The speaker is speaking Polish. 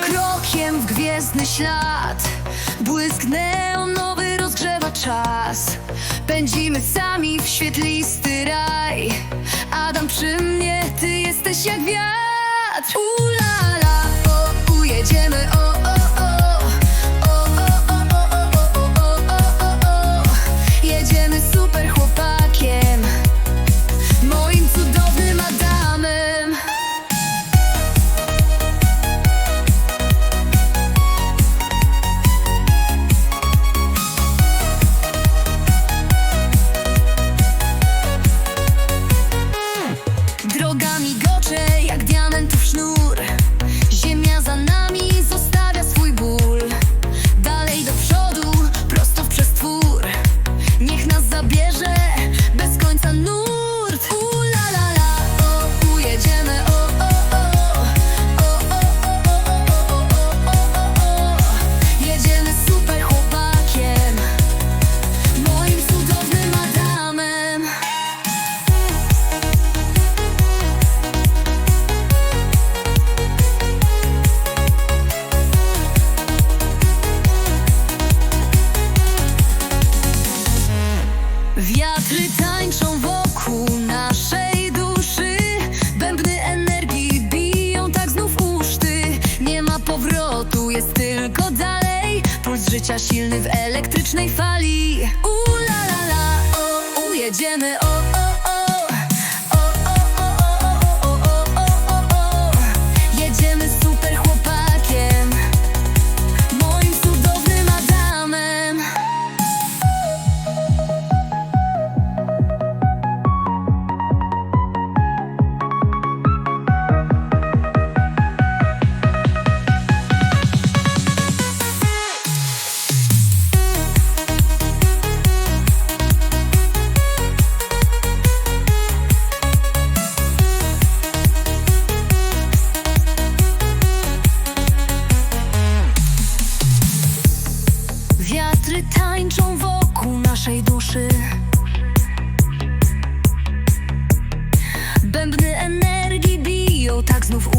krokiem w gwiezdny ślad. Błysk neonowy rozgrzewa czas. Pędzimy sami w świetlisty raj. Adam przy mnie, ty jesteś jak wiatr Wiatry tańczą wokół naszej duszy. Bębny energii biją tak znów uszty. Nie ma powrotu, jest tylko dalej. Puls życia silny w elektrycznej fali. Ula la la, o, ujedziemy, o, o, o O, Wiatry tańczą wokół naszej duszy. Bębny energii biją tak znów